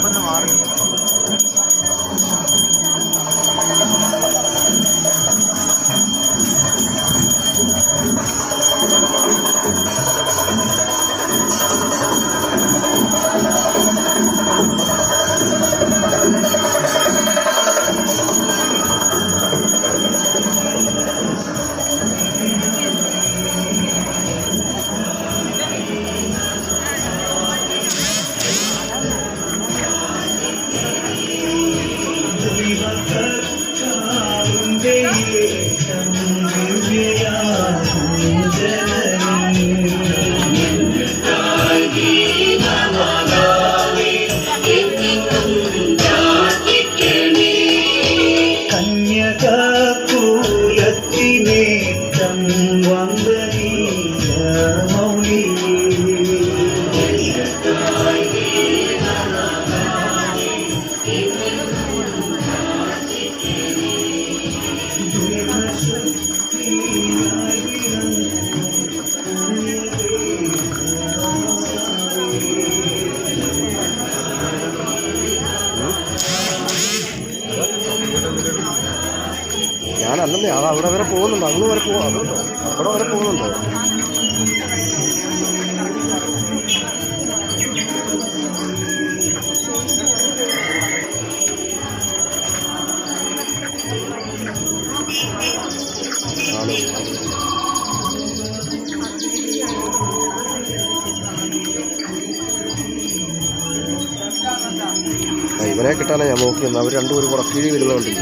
Bueno, ahora. Música ഞാനല്ലെന്നേ അത് അവിടെ വരെ പോകുന്നുണ്ട്. അങ്ങ് വരെ പോകും അവിടെ വരെ പോകുന്നുണ്ട്. Thank ആ, ഇവരെ കിട്ടാനാ ഞാൻ നോക്കിയെന്ന് അവർ രണ്ടുപേരും കൂടെ കീഴി വരുന്നതുകൊണ്ടില്ല